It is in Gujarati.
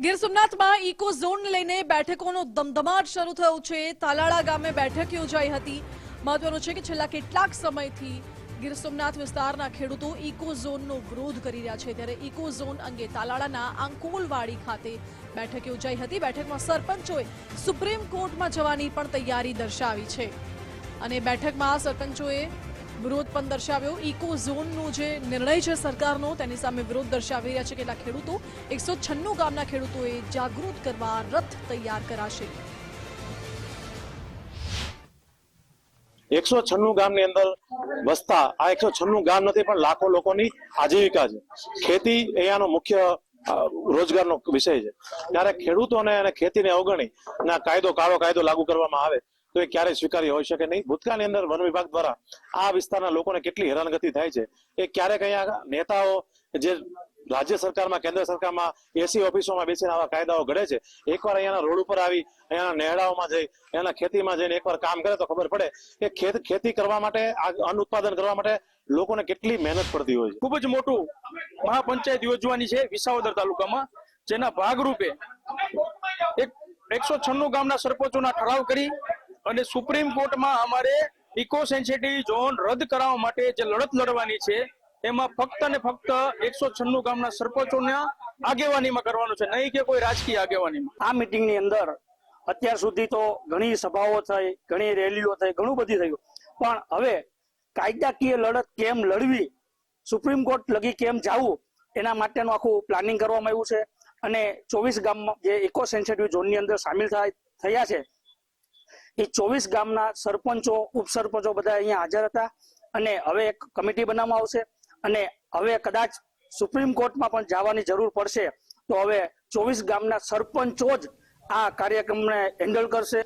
ગીર સોમનાથમાં ઇકો ઝોન લઈને બેઠકોનો ધમધમાટ શરૂ થયો છે. તાલાળા ગામે બેઠક યોજાઈ હતી. મહત્વનું છે કે છેલ્લા કેટલાક સમયથી ગીર સોમનાથ વિસ્તારના ખેડૂતો ઇકો ઝોનનો વિરોધ કરી રહ્યા છે. ત્યારે ઇકો ઝોન અંગે તાલાળાના આંકોલવાડી ખાતે બેઠક યોજાઈ હતી. બેઠકમાં સરપંચોએ સુપ્રીમ કોર્ટમાં જવાની પણ તૈયારી દર્શાવી છે. અને બેઠકમાં સરપંચોએ વિરોધ પણ દર્શાવ્યો. ઇકો ઝોનનો જે નિર્ણય છે સરકારનો, તેની સામે વિરોધ દર્શાવી રહ્યા છે કેટલાક ખેડૂતો. એકસો છન્નું ગામના ખેડૂતોએ જાગૃત કરવા રથ તૈયાર કરાશે. એકસો છન્નું ગામની અંદર વસતા, આ એકસો છન્નું ગામ નથી, પણ લાખો લોકોની આજીવિકા છે. ખેતી અહીંયાનો મુખ્ય રોજગારનો વિષય છે. ત્યારે ખેડૂતોને અને ખેતીને અવગણી ના કાયદો કાળો કાયદો લાગુ કરવામાં આવે. તો એ ક્યારેય સ્વીકાર્ય હોઈ શકે નહીં. ભૂતકાળની અંદર વન વિભાગ દ્વારા આ વિસ્તારના લોકોને કેટલી હેરાનગતિ થાય છે. એ ક્યારેક અહીંયા નેતાઓ જે રાજ્ય સરકારમાં, કેન્દ્ર સરકારમાં, એસી ઓફિસોમાં બેસીને આવા કાયદાઓ ઘડે છે, એકવાર અહીંયાના રોડ ઉપર આવી, અહીંયાના નેહડાઓમાં જઈ, અહીંયાના ખેતીમાં જઈને એકવાર કામ કરે તો ખબર પડે કે ખેત, ખેતી કરવા માટે, આ અન્ન ઉત્પાદન કરવા માટે લોકોને કેટલી મહેનત પડતી હોય છે. ખૂબ જ મોટું મહાપંચાયત યોજવાની છે વિસાવદર તાલુકામાં, જેના ભાગરૂપે એક એકસો છન્નું ગામના સરપંચોના ઠરાવ કરી અને સુપ્રીમ કોર્ટમાં અમારે ઇકો સેન્સિટિવ ઝોન રદ કરાવવા માટે જે લડત લડવાની છે એમાં ફક્ત ને ફક્ત એકસો છન્નું ગામના સરપંચોના આગેવાનીમાં કરવાનું છે, નહીં કે કોઈ રાજકીય આગેવાનીમાં. આ મિટિંગની અંદર અત્યાર સુધી તો ઘણી સભાઓ થઈ, ઘણી રેલીઓ થઈ, ઘણું બધું થયું. પણ હવે કાયદાકીય લડત કેમ લડવી, સુપ્રીમ કોર્ટ લગી કેમ જવું, એના માટેનું આખું પ્લાનિંગ કરવામાં આવ્યું છે. અને ચોવીસ ગામમાં જે ઇકો સેન્સિટિવ ઝોનની અંદર સામેલ થાય, થયા છે એ ચોવીસ ગામના સરપંચો, ઉપસરપંચો બધા અહીંયા હાજર હતા. અને હવે એક કમિટી બનાવવામાં આવશે. અને હવે કદાચ સુપ્રીમ કોર્ટમાં પણ જવાની જરૂર પડશે. તો હવે ચોવીસ ગામના સરપંચો જ આ કાર્યક્રમને હેન્ડલ કરશે.